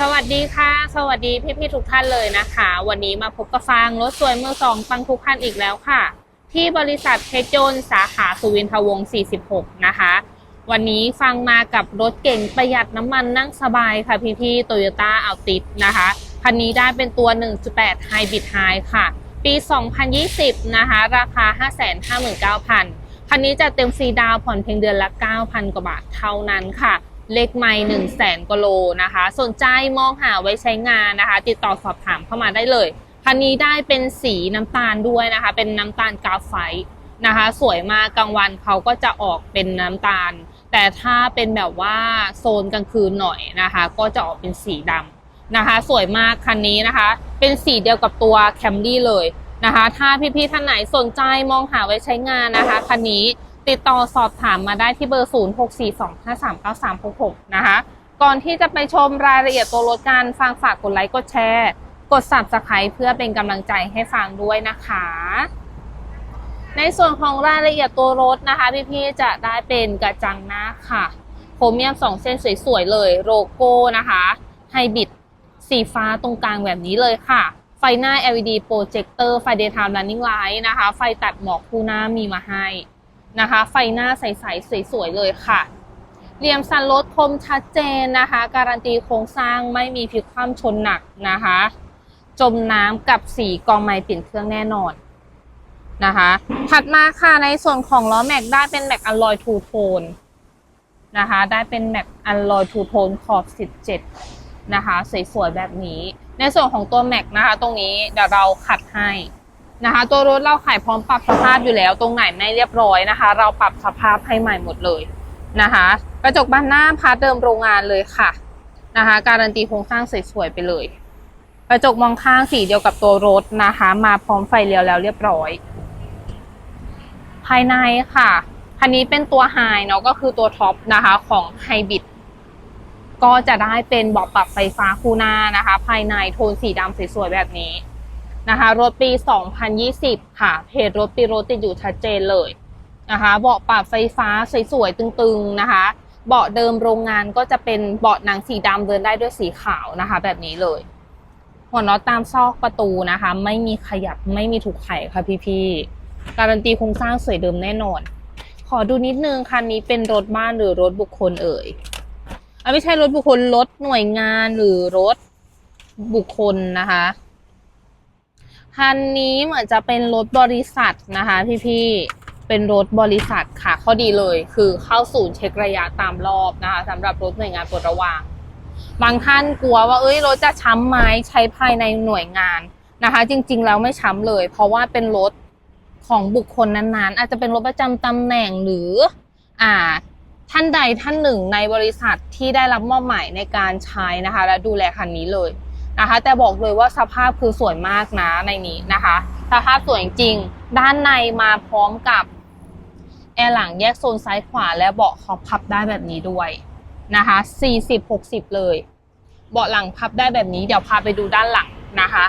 สวัสดีค่ะ สวัสดีพี่ๆทุกท่านเลยนะคะ วันนี้มาพบกับฟางรถสวยมือสองฟังทุกท่านอีกแล้วค่ะ ที่บริษัทเพชรยนสาขาสุวินทวงศ์46 นะคะ วันนี้ฟังมากับรถเก่งประหยัดน้ำมันนั่งสบายค่ะพี่ๆโตโยต้าอัลติสนะคะคันนี้ได้เป็นตัว 1.8 Hybrid High ค่ะ ปี 2020 นะคะ ราคา 559,000 คันนี้จะเต็มฟรีดาวผ่อนเพียงเดือนละ 9,000 กว่าบาทเท่านั้นค่ะ เลขไม่1 0 0 0 0แสนกโลนะคะ สนใจมองหาไว้ใช้งานนะคะ ติดต่อสอบถามเข้ามาได้เลยคันนี้ได้เป็นสีน้ำตาลด้วยนะคะ เป็นน้ำตาลกราฟไฟนะคะ สวยมากกลางวันเขาก็จะออกเป็นน้ำตาล แต่ถ้าเป็นแบบว่าโซนกลางคืนหน่อยนะคะ ก็จะออกเป็นสีดำนะคะ สวยมากคันนี้นะคะ เป็นสีเดียวกับตัวแคมรี่เลยนะคะ ถ้าพี่ๆท่านไหนสนใจมองหาไว้ใช้งานนะคะคันนี้ ติดต่อสอบถามมาได้ที่เบอร์ 0642539366 นะคะ ก่อนที่จะไปชมรายละเอียดตัวรถกันฟังฝากกดไลค์กดแชร์ กด subscribe เพื่อเป็นกำลังใจให้ฟังด้วยนะคะ ในส่วนของรายละเอียดตัวรถนะคะ พี่ๆจะได้เป็นกระจังหน้าค่ะโครเมียมสองเส้นสวยๆเลยโลโก้นะคะไฮบริดสีฟ้าตรงกลางแบบนี้เลยค่ะไฟหน้า LED โปรเจคเตอร์ไฟ daytime running light นะคะ ไฟตัดหมอกคู่หน้ามีมาให้ นะคะ ไฟหน้าใสๆสวยๆเลยค่ะเหลี่ยมสันรถคมชัดเจนนะคะ การันตีโครงสร้างไม่มีพิกคว่ำชนหนักนะคะ จมน้ำกับสีกองไม้เปลี่ยนเครื่องแน่นอนนะคะ ถัดมาค่ะในส่วนของล้อแม็กได้เป็นแม็กอลลอยทูโทนนะคะ ได้เป็นแม็กอลลอยทูโทนขอบ 17 นะคะ สวยๆแบบนี้ ในส่วนของตัวแม็กนะคะ ตรงนี้เดี๋ยวเราขัดให้ นะคะ ตัวรถเราขายพร้อมปรับสภาพอยู่แล้ว ตรงไหนไม่เรียบร้อยนะคะ เราปรับสภาพให้ใหม่หมดเลยนะคะ กระจกบานหน้าพาร์ทเดิมโรงงานเลยค่ะนะคะ การันตีโครงสร้างสวยๆไปเลย กระจกมองข้างสีเดียวกับตัวรถนะคะ มาพร้อมไฟเลี้ยวแล้วเรียบร้อย ภายในค่ะคันนี้เป็นตัวไฮเนาะก็คือตัวท็อปนะคะของไฮบิดก็จะได้เป็นเบาะปรับไฟฟ้าคู่หน้านะคะ ภายในโทนสีดำสวยๆแบบนี้ นะคะรถปี 2020 ค่ะ เพจรถปีรถติดอยู่ชัดเจนเลยนะคะ เบาะปรับไฟฟ้าสวยๆตึงๆนะคะ เบาะเดิมโรงงานก็จะเป็นเบาะหนังสีดำเดินได้ด้วยสีขาวนะคะ แบบนี้เลย หัวน็อตตามซอกประตูนะคะ ไม่มีขยับไม่มีถูกไขค่ะพี่ๆการันตีโครงสร้างสวยเดิมแน่นอน ขอดูนิดนึงคันนี้เป็นรถบ้านหรือรถบุคคลเอ่ยอะไม่ใช่รถบุคคลรถหน่วยงานหรือรถบุคคลนะคะ คันนี้เหมือนจะเป็นรถบริษัทนะคะพี่ๆ เป็นรถบริษัทค่ะ ข้อดีเลยคือเข้าศูนย์เช็คระยะตามรอบนะคะสำหรับรถหน่วยงานปลดระวาง บางท่านกลัวว่าเอ้ยรถจะช้ำไหมใช้ภายในหน่วยงานนะคะ จริงๆแล้วไม่ช้ำเลย เพราะว่าเป็นรถของบุคคลนั้นๆ อาจจะเป็นรถประจำตำแหน่งหรืออ่าท่านใดท่านหนึ่งในบริษัทที่ได้รับมอบหมายในการใช้นะคะ และดูแลคันนี้เลย นะคะ แต่บอกเลยว่าสภาพคือสวยมากนะในนี้นะคะ สภาพสวยจริง ด้านในมาพร้อมกับแอร์หลังแยกโซนซ้ายขวาและเบาะขอพับได้แบบนี้ด้วยนะคะ40 60 เลย เบาะหลังพับได้แบบนี้เดี๋ยวพาไปดูด้านหลังนะคะ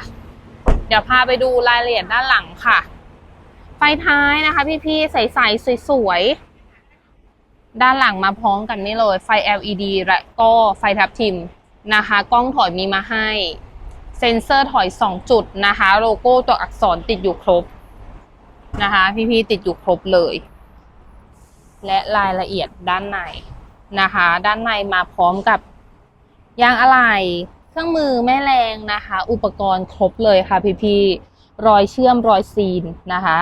เดี๋ยวพาไปดูรายละเอียดด้านหลังค่ะ ไฟท้ายนะคะ พี่ๆใสๆสวยๆด้านหลังมาพร้อมกันนี่เลย ไฟ LED และก็ไฟทับทิม นะคะ กล้องถอยมีมาให้ เซ็นเซอร์ถอย 2 จุดนะคะ โลโก้ตัวอักษรติดอยู่ครบนะคะ พี่ๆติดอยู่ครบเลย และรายละเอียดด้านในนะคะ ด้านในมาพร้อมกับยางอะไหล่เครื่องมือแม่แรงนะคะ อุปกรณ์ครบเลยค่ะพี่ๆรอยเชื่อมรอยซีนนะคะ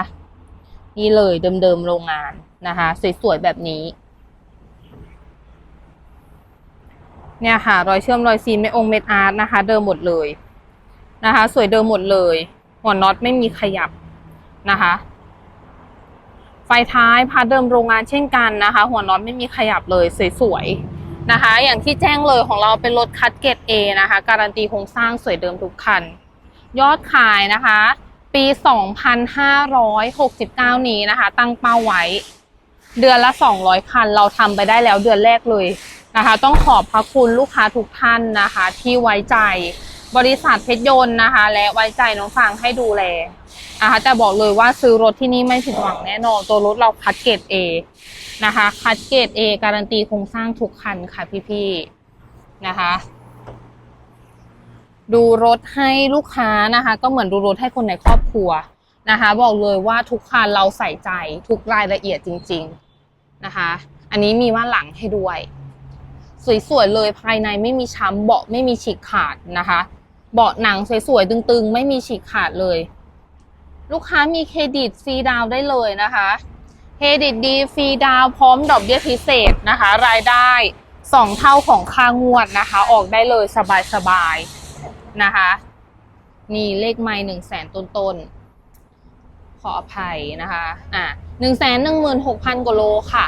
นี่เลยเดิมๆโรงงานนะคะ สวยๆแบบนี้ เนี่ยค่ะ รอยเชื่อมรอยซีนไม่องค์เม็ดอาร์ตนะคะ เดิมหมดเลยนะคะ สวยเดิมหมดเลย หัวน็อตไม่มีขยับนะคะ ไฟท้ายพาเดิมโรงงานเช่นกันนะคะ หัวน็อตไม่มีขยับเลยสวยๆนะคะ อย่างที่แจ้งเลยของเราเป็นรถคัดเกรด A นะคะ การันตีโครงสร้างสวยเดิมทุกคัน ยอดขายนะคะ ปี 2569 นี้นะคะ ตั้งเป้าไว้ เดือนละ 200 คัน เราทำไปได้แล้วเดือนแรกเลยนะคะ ต้องขอบพระคุณลูกค้าทุกท่านนะคะ ที่ไว้ใจบริษัทเพชรยนต์นะคะ และไว้ใจน้องฟางให้ดูแลนะคะแต่บอกเลยว่าซื้อรถที่นี่ไม่ผิดหวังแน่นอน ตัวรถเราคัดเกรด A นะคะคัดเกรด A การันตีโครงสร้างทุกคันค่ะพี่ๆนะคะ ดูรถให้ลูกค้านะคะ ก็เหมือนดูรถให้คนในครอบครัว นะคะ บอกเลยว่าทุกคันเราใส่ใจทุกรายละเอียดจริง ๆนะคะ อันนี้มีม่าหลังให้ด้วย สวยๆเลยภายในไม่มีช้ำเบาะไม่มีฉีกขาดนะคะ เบาะหนังสวยๆตึงๆ ไม่มีฉีกขาดเลย ลูกค้ามีเครดิตฟรีดาวได้เลยนะคะเครดิตดีฟรีดาวพร้อมดอกเบี้ยพิเศษนะคะ รายได้สองเท่าของค่างวดนะคะ ออกได้เลยสบายๆนะคะ นี่เลขไม่หนึ่งแสนต้นๆ ขออภัยนะคะอะหนึ่งแสนหนึ่งหมื่นหกพันกว่าโลค่ะ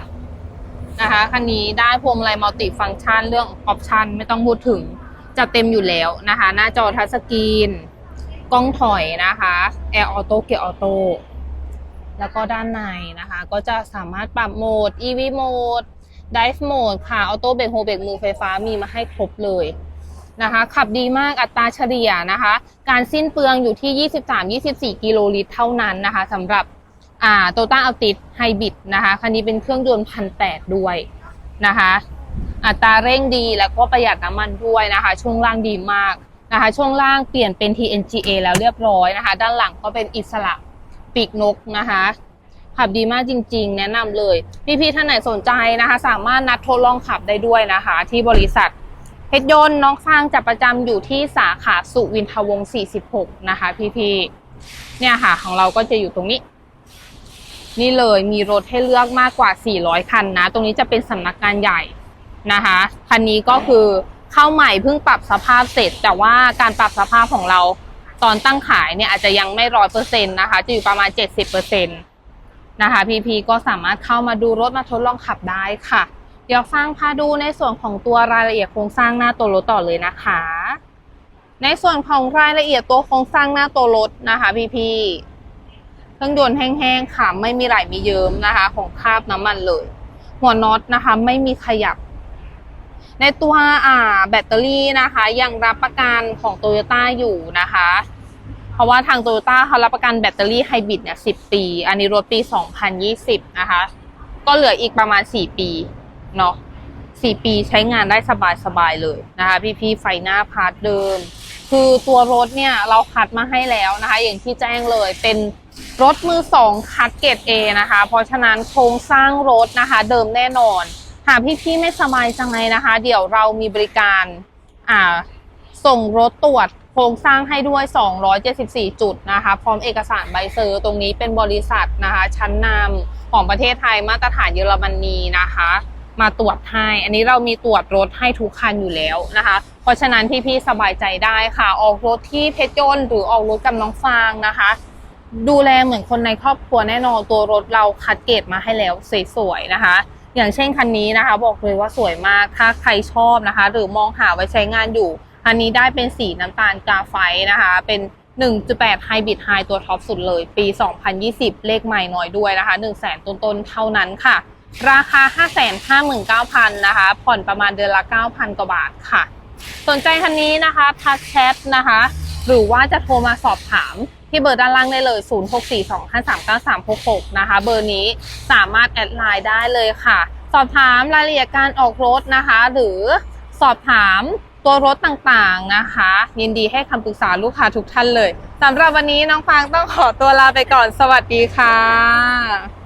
นะคะคันนี้ได้พวงมาลัยมัลติฟังก์ชันเรื่องออปชันไม่ต้องพูดถึงจะเต็มอยู่แล้วนะคะ หน้าจอทัชสกรีนกล้องถอยนะคะแอร์ออโต้เกียร์ออโต้แล้วก็ด้านในนะคะ ก็จะสามารถปรับโหมด EV โหมด Drive โหมดค่ะออโต้เบรกโฮเบรกมือไฟฟ้ามีมาให้ครบเลย นะคะ ขับดีมากอัตราเฉลี่ยนะคะ การสิ้นเปลืองอยู่ที่ 23-24 กิโลลิตรเท่านั้นนะคะสำหรับอ่าโตต้าอัลติสไฮบริดนะคะคันนี้เป็นเครื่องยนต์พันแปดด้วยนะคะ อัตราเร่งดีแล้วก็ประหยัดน้ำมันด้วยนะคะ ช่วงล่างดีมากนะคะ ช่วงล่างเปลี่ยนเป็น TNGA แล้วเรียบร้อยนะคะ ด้านหลังก็เป็นอิสระปีกนกนะคะขับดีมากจริง ๆ แนะนำเลย พี่ๆท่านไหนสนใจนะคะ สามารถนัดทดลองขับได้ด้วยนะคะ ที่บริษัท เพชรยนต์น้องฟางจะประจำอยู่ที่สาขาสุวินทวงศ์46 นะคะ พี่ๆเนี่ยค่ะของเราก็จะอยู่ตรงนี้ นี่เลยมีรถให้เลือกมากกว่า 400 คันนะ ตรงนี้จะเป็นสำนักงานใหญ่นะคะ คันนี้ก็คือเข้าใหม่เพิ่งปรับสภาพเสร็จ แต่ว่าการปรับสภาพของเราตอนตั้งขายเนี่ยอาจจะยังไม่ร้อยเปอร์เซ็นต์นะคะ จะอยู่ประมาณ 70เปอร์เซ็นต์นะคะ พีๆก็สามารถเข้ามาดูรถมาทดลองขับได้ค่ะ เดี๋ยวฟังพาดูในส่วนของตัวรายละเอียดโครงสร้างหน้าตัวรถต่อเลยนะคะ ในส่วนของรายละเอียดตัวโครงสร้างหน้าตัวรถนะคะพี่ๆเครื่องยนต์แห้งๆค่ะไม่มีไหลมีเยิ้มนะคะ ของคราบน้ำมันเลย หัวน็อตนะคะ ไม่มีขยับ ในตัวอ่าแบตเตอรี่นะคะยังรับประกันของโตโยต้าอยู่นะคะ เพราะว่าทางโตโยต้าเขารับประกันแบตเตอรี่ไฮบริดเนี่ย10ปี อันนี้รถปี 2020 นะคะ ก็เหลืออีกประมาณ 4 ปี เนาะ4ปีใช้งานได้สบายๆเลยนะคะพี่ๆไฟหน้าพาร์ทเดิม คือตัวรถเนี่ยเราคัดมาให้แล้วนะคะ อย่างที่แจ้งเลยเป็นรถมือสองคัดเกรด A นะคะ เพราะฉะนั้นโครงสร้างรถนะคะ เดิมแน่นอน หากพี่ๆไม่สบายจังไงนะคะ เดี๋ยวเรามีบริการอ่าส่งรถตรวจโครงสร้างให้ด้วย 274 จุดนะคะ พร้อมเอกสารใบเซอร์ตรงนี้เป็นบริษัทนะคะ ชั้นนำของประเทศไทยมาตรฐานเยอรมนีนะคะ มาตรวจให้ อันนี้เรามีตรวจรถให้ทุกคันอยู่แล้วนะคะ เพราะฉะนั้นพี่ๆสบายใจได้ค่ะ ออกรถที่เพชรยนต์หรือออกรถกับน้องฟางนะคะ ดูแลเหมือนคนในครอบครัวแน่นอนตัวรถเราคัดเกรดมาให้แล้วสวยๆนะคะ อย่างเช่นคันนี้นะคะ บอกเลยว่าสวยมากถ้าใครชอบนะคะ หรือมองหาไว้ใช้งานอยู่ อันนี้ได้เป็นสีน้ำตาลกาไฟนะคะ เป็น1.8 Hybrid High ตัวท็อปสุดเลย ปี 2020 เลขใหม่น้อยด้วยนะคะ 1 0 0 0 0 0 ต้นๆ เท่านั้นค่ะ ราคา 559,000นะคะ ผ่อนประมาณเดือนละ 9,000 กว่าบาทค่ะ สนใจคันนี้นะคะทักแชทนะคะ หรือว่าจะโทรมาสอบถามที่เบอร์ด้านล่างได้เลย 0642539366 นะคะ เบอร์นี้สามารถแอดไลน์ได้เลยค่ะ สอบถามรายละเอียดการออกรถนะคะ หรือสอบถามตัวรถต่างๆนะคะ ยินดีให้คำปรึกษาลูกค้าทุกท่านเลยสำหรับวันนี้น้องฟางต้องขอตัวลาไปก่อน สวัสดีค่ะ